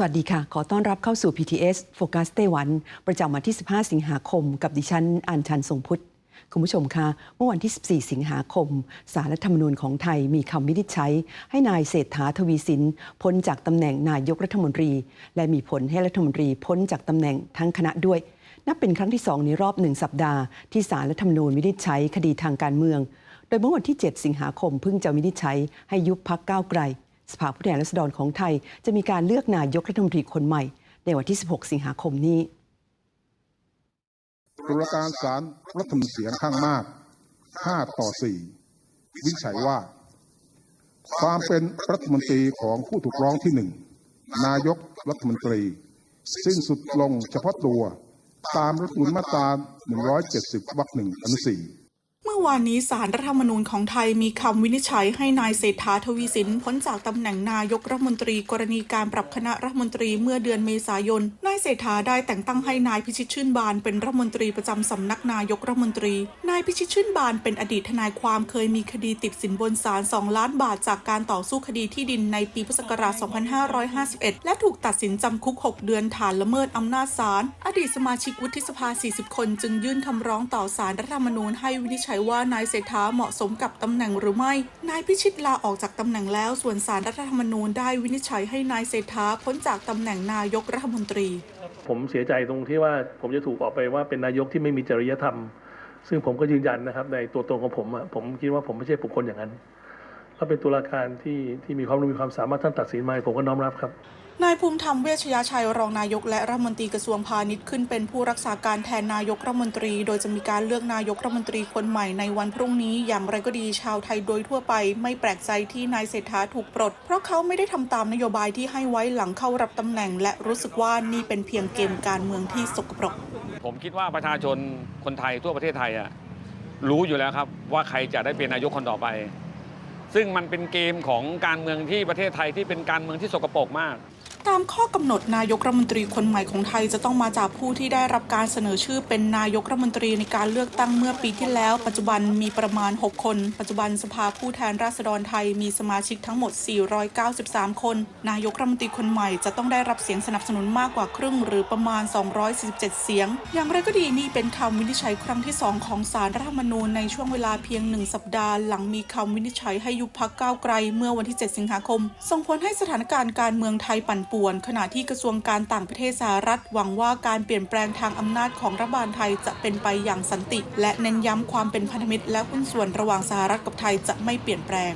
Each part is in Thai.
สวัสดีค่ะ ขอต้อนรับเข้าสู่ PTS Focus Day วัน ประจำวันที่ 15 สิงหาคม กับดิฉัน อัญชันทรงพุทธ คุณผู้ชมคะ เมื่อวันที่ 14 สิงหาคม สารรัฐธรรมนูญของไทยมีคำวินิจฉัย ให้นายเศรษฐาทวีสิน พ้นจากตำแหน่งนายกรัฐมนตรี และมีผลให้รัฐมนตรีพ้นจากตำแหน่งทั้งคณะด้วย นับเป็นครั้งที่สองในรอบหนึ่งสัปดาห์ที่สารรัฐธรรมนูญวินิจฉัยคดีทางการเมือง โดยเมื่อวันที่ 7 สิงหาคมเพิ่งจะวินิจฉัยให้ยุบพักก้าวไกล สภาผู้แทนราษฎรของไทย จะมีการเลือกนายกรัฐมนตรีคนใหม่ ในวันที่ 16 สิงหาคมนี้ตุลาการศาลรัฐธรรมนูญเสียงข้างมาก 5 ต่อ 4 วิจัยว่า ความเป็นรัฐมนตรีของผู้ถูกร้องที่หนึ่งนายกรัฐมนตรี สิ้นสุดลงเฉพาะตัว ตามรัฐมนูญมาตรา 170 วรรคหนึ่งอนุสี่ อวานนี้สารรัฐธรรมนูญของไทยมีคำวินิจฉัยให้นายเศรษฐาทวีสินพ้นจากตำแหน่งนายกรัฐมนตรีกรณีการปรับคณะรัฐมนตรีเมื่อเดือนเมษายน นายเศรษฐาได้แต่งตั้งให้นายพิชิตชื่นบานเป็นรัฐมนตรีประจำสำนักนายกรัฐมนตรี นายพิชิตชื่นบานเป็นอดีตทนายความเคยมีคดีติดสินบนศาล2ล้านบาทจากการต่อสู้คดีที่ดินในปีพุทธศักราช 2551 และถูกตัดสินจำคุก 6 เดือนฐานละเมิดอำนาจศาลอดีตสมาชิกวุฒิสภา 40 คน จึงยื่นคำร้องต่อศาลรัฐธรรมนูญให้วินิจฉัยว่านายเศรษฐาเหมาะสมกับตำแหน่งหรือไม่ นายพิชิตลาออกจากตำแหน่งแล้ว ส่วนศาลรัฐธรรมนูญได้วินิจฉัยให้นายเศรษฐาพ้นจากตำแหน่งนายกรัฐมนตรี ผมเสียใจตรงที่ว่าผมจะถูกออกไปว่าเป็นนายกที่ไม่มีจริยธรรม ซึ่งผมก็ยืนยันนะครับ ในตัวตนของผมผมคิดว่าผมไม่ใช่บุคคลอย่างนั้นถ้าเป็นตุลาการที่ที่มีความรู้มีความสามารถท่านตัดสินมาผมก็น้อมรับครับ นายภูมิธรรมเวชยชัยรองนายกและรัฐมนตรีกระทรวงพาณิชย์ขึ้นเป็นผู้รักษาการแทนนายกรัฐมนตรี โดยจะมีการเลือกนายกรัฐมนตรีคนใหม่ในวันพรุ่งนี้ อย่างไรก็ดีชาวไทยโดยทั่วไปไม่แปลกใจที่นายเศรษฐาถูกปลด เพราะเขาไม่ได้ทำตามนโยบายที่ให้ไว้หลังเข้ารับตำแหน่ง และรู้สึกว่านี่เป็นเพียงเกมการเมืองที่สกปรก ผมคิดว่าประชาชนคนไทยทั่วประเทศไทยอะรู้อยู่แล้วครับว่าใครจะได้เป็นนายกคนต่อไป ซึ่งมันเป็นเกมของการเมืองที่ประเทศไทยที่เป็นการเมืองที่สกปรกมาก ตามข้อกำหนดนายกรัฐมนตรีคนใหม่ของไทยจะต้องมาจากผู้ที่ได้รับการเสนอชื่อเป็นนายกรัฐมนตรีในการเลือกตั้งเมื่อปีที่แล้ว ปัจจุบันมีประมาณ 6 คน ปัจจุบันสภาผู้แทนราษฎรไทยมีสมาชิกทั้งหมด 493 คน นายกรัฐมนตรีคนใหม่จะต้องได้รับเสียงสนับสนุนมากกว่าครึ่ง หรือประมาณ 247 เสียง อย่างไรก็ดีนี่เป็นคำวินิจฉัยครั้งที่ 2 ของสารรัฐธรรมนูญในช่วงเวลาเพียงหนึ่งสัปดาห์ หลังมีคำวินิจฉัยให้ยุบพักก้าวไกล เมื่อวันที่ 7 สิงหาคม ส่งผลให้สถานการณ์การเมืองไทยปั่นป่วนขณะที่กระทรวงการต่างประเทศสหรัฐหวังว่าการเปลี่ยนแปลงทางอำนาจของรัฐบาลไทยจะเป็นไปอย่างสันติ และเน้นย้ำความเป็นพันธมิตร และหุ้นส่วนระหว่างสหรัฐกับไทยจะไม่เปลี่ยนแปลง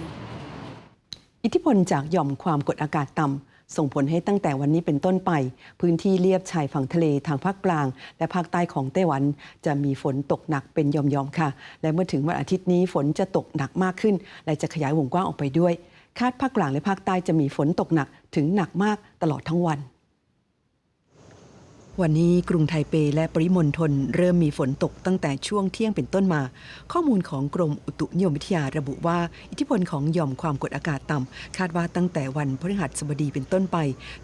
อิทธิพลจากหย่อมความกดอากาศต่ำส่งผลให้ตั้งแต่วันนี้เป็นต้นไป พื้นที่เลียบชายฝั่งทะเลทางภาคกลาง และภาคใต้ของไต้หวัน จะมีฝนตกหนักเป็นย่อมๆค่ะ และเมื่อถึงวันอาทิตย์นี้ฝนจะตกหนักมากขึ้น และจะขยายวงกว้างออกไปด้วย คาดภาคกลางและภาคใต้จะมีฝนตกหนักถึงหนักมากตลอดทั้งวัน วันนี้กรุงไทเปและปริมณฑลเริ่มมีฝนตกตั้งแต่ช่วงเที่ยงเป็นต้นมา ข้อมูลของกรมอุตุนิยมวิทยาระบุว่า อิทธิพลของหย่อมความกดอากาศต่ำ คาดว่าตั้งแต่วันพฤหัสบดีเป็นต้นไป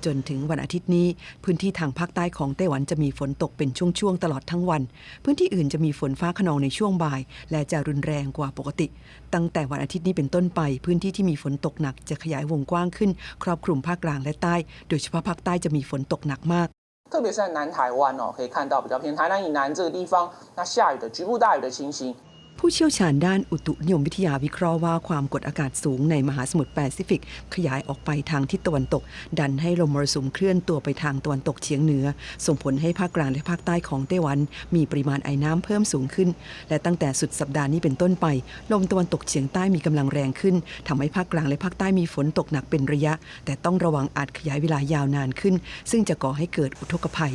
จนถึงวันอาทิตย์นี้ พื้นที่ทางภาคใต้ของไต้หวันจะมีฝนตกเป็นช่วงๆตลอดทั้งวัน พื้นที่อื่นจะมีฝนฟ้าขนองในช่วงบ่าย และจะรุนแรงกว่าปกติ ตั้งแต่วันอาทิตย์นี้เป็นต้นไป พื้นที่ที่มีฝนตกหนักจะขยายวงกว้างขึ้น ครอบคลุมภาคกลางและใต้ โดยเฉพาะภาคใต้จะมีฝนตกหนักมาก 特别是在南台湾哦，可以看到比较偏台南以南这个地方，那下雨的局部大雨的情形。 ผู้เชี่ยวชาญด้านอุตุนิยมวิทยาวิเคราะห์ว่าความกดอากาศสูงในมหาสมุทรแปซิฟิก ขยายออกไปทางทิศตะวันตก ดันให้ลมมรสุมเคลื่อนตัวไปทางตะวันตกเฉียงเหนือ ส่งผลให้ภาคกลางและภาคใต้ของไต้หวัน มีปริมาณไอ้น้ำเพิ่มสูงขึ้น และตั้งแต่สุดสัปดาห์นี้เป็นต้นไป ลมตะวันตกเฉียงใต้มีกำลังแรงขึ้นทำให้ภาคกลางและภาคใต้มีฝนตกหนักเป็นระยะ แต่ต้องระวังอาจขยายเวลายาวนานขึ้น ซึ่งจะก่อให้เกิดอุทกภัย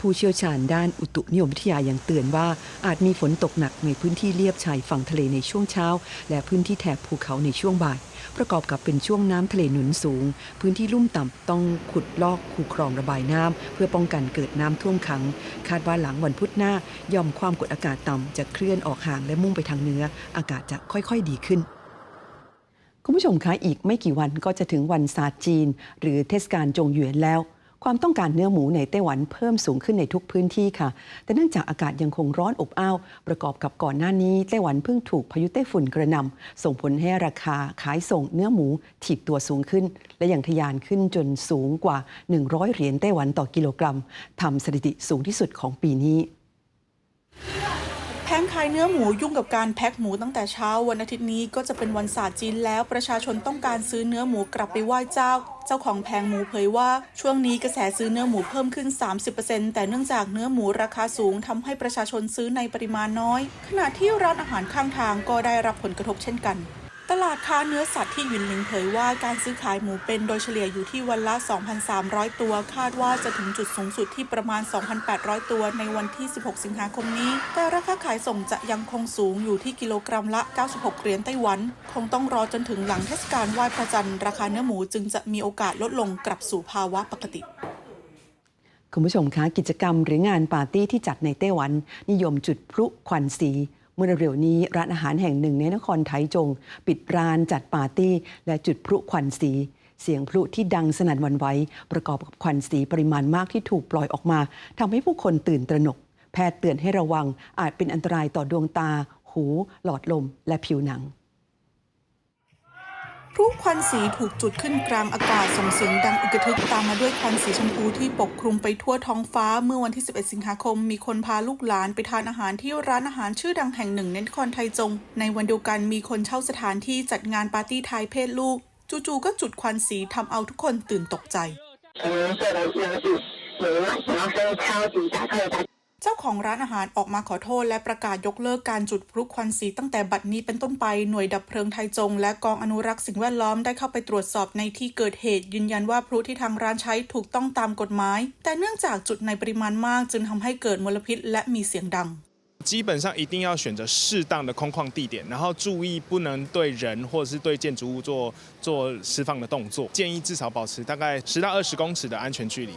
ผู้เชี่ยวชาญด้านอุตุนิยมวิทยายังเตือนว่า อาจมีฝนตกหนักในพื้นที่เลียบชายฝั่งทะเลในช่วงเช้า และพื้นที่แถบภูเขาในช่วงบ่าย ประกอบกับเป็นช่วงน้ำทะเลหนุนสูง พื้นที่ลุ่มต่ำต้องขุดลอกคูคลองระบายน้ำเพื่อป้องกันเกิดน้ำท่วมขัง คาดว่าหลังวันพุธหน้าย่อมความกดอากาศต่ำจะเคลื่อนออกห่างและมุ่งไปทางเหนืออากาศจะค่อยๆดีขึ้นคุณผู้ชมคะอีกไม่กี่วันก็จะถึงวันศาสตร์จีน หรือเทศกาลจงหยวนแล้ว ความต้องการเนื้อหมูในไต้หวันเพิ่มสูงขึ้นในทุกพื้นที่ค่ะ แต่เนื่องจากอากาศยังคงร้อนอบอ้าว ประกอบกับก่อนหน้านี้ไต้หวันเพิ่งถูกพายุไต้ฝุ่นกระหนำส่งผลให้ราคาขายส่งเนื้อหมูถีบตัวสูงขึ้น และยังทะยานขึ้นจนสูงกว่า 100 เหรียญไต้หวันต่อกิโลกรัมทำสถิติสูงที่สุดของปีนี้ แผงขายเนื้อหมูยุ่งกับการแพ็คหมูตั้งแต่เช้าวันอาทิตย์นี้ก็จะเป็นวันศาสตร์จีนแล้วประชาชนต้องการซื้อเนื้อหมูกลับไปไหว้เจ้าเจ้าของแผงหมูเผยว่าช่วงนี้กระแสซื้อเนื้อหมูเพิ่มขึ้น 30%แต่เนื่องจากเนื้อหมูราคาสูงทำให้ประชาชนซื้อในปริมาณน้อย ขณะที่ร้านอาหารข้างทางก็ได้รับผลกระทบเช่นกัน ตลาดค้าเนื้อสัตว์ที่หยินหมิงเผยว่าการซื้อขายหมูเป็นโดยเฉลี่ยอยู่ที่วันละ 2,300 ตัว คาดว่าจะถึงจุดสูงสุดที่ประมาณ 2,800 ตัวในวันที่ 16 สิงหาคมนี้ แต่ราคาขายส่งจะยังคงสูงอยู่ที่กิโลกรัมละ 96 เหรียญไต้หวัน คงต้องรอจนถึงหลังเทศกาลไหว้พระจันทร์ราคาเนื้อหมูจึงจะมีโอกาสลดลงกลับสู่ภาวะปกติคุณผู้ชมคะกิจกรรมหรืองานปาร์ตี้ที่จัดในไต้หวัน นิยมจุดพลุควันสี เมื่อเร็วนี้ร้านอาหารแห่งหนึ่งในนครไทจง ปิดร้านจัดปาร์ตี้ และจุดพลุควันสี เสียงพลุที่ดังสนั่นวันไหวประกอบกับควันสีปริมาณมากที่ถูกปล่อยออกมาทำให้ผู้คนตื่นตระหนก แพทย์เตือนให้ระวังอาจเป็นอันตรายต่อดวงตา หู หลอดลม และผิวหนัง พลุควันสีถูกจุดขึ้นกลางอากาศส่งเสียงดังอึกทึกตามมาด้วยควันสีชมพูที่ปกคลุมไปทั่วท้องฟ้าเมื่อวันที่ 11 สิงหาคม มีคนพาลูกหลานไปทานอาหารที่ร้านอาหารชื่อดังแห่งหนึ่งในนครไทจง ในวันเดียวกันมีคนเช่าสถานที่จัดงานปาร์ตี้ไทยเพศลูก จู่ๆก็จุดควันสีทำเอาทุกคนตื่นตกใจ 十零岁的那个是每晚想要喝超级大特大 เจ้าของร้านอาหารออกมาขอโทษและประกาศยกเลิกการจุดพลุควันสีตั้งแต่บัดนี้เป็นต้นไปหน่วยดับเพลิงไทยจง และกองอนุรักษ์สิ่งแวดล้อมได้เข้าไปตรวจสอบในที่เกิดเหตุ ยืนยันว่าพลุที่ทางร้านใช้ถูกต้องตามกฎหมาย แต่เนื่องจากจุดในปริมาณมากจึงทำให้เกิดมลพิษและมีเสียงดัง 基本上一定要选择适当的空旷地点，然后注意不能对人或者是对建筑物做做释放的动作。建议至少保持大概十到二十公尺的安全距离。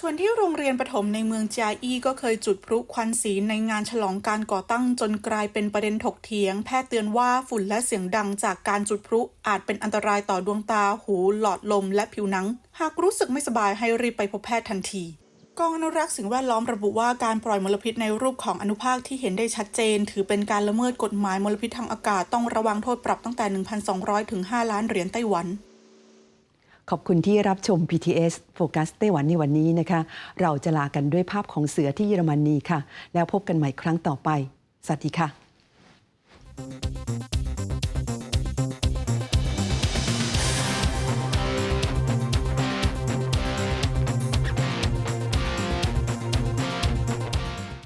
ส่วนที่โรงเรียนประถมในเมืองจาอีก็เคยจุดพลุควันสีในงานฉลองการก่อตั้งจนกลายเป็นประเด็นถกเถียง แพทย์เตือนว่าฝุ่นและเสียงดังจากการจุดพลุอาจเป็นอันตรายต่อดวงตา หูหลอดลมและผิวหนัง หากรู้สึกไม่สบายให้รีบไปพบแพทย์ทันทีกองอนุรักษ์สิ่งแวดล้อมระบุว่าการปล่อยมลพิษในรูปของอนุภาคที่เห็นได้ชัดเจน ถือเป็นการละเมิดกฎหมายมลพิษทางอากาศต้องระวังโทษปรับตั้งแต่ 1,200 ถึง 5 ล้านเหรียญไต้หวัน ขอบคุณที่รับชม PTS โฟกัสไต้หวันในวันนี้นะคะ เราจะลากันด้วยภาพของเสือที่เยอรมนีค่ะ แล้วพบกันใหม่ครั้งต่อไป สวัสดีค่ะ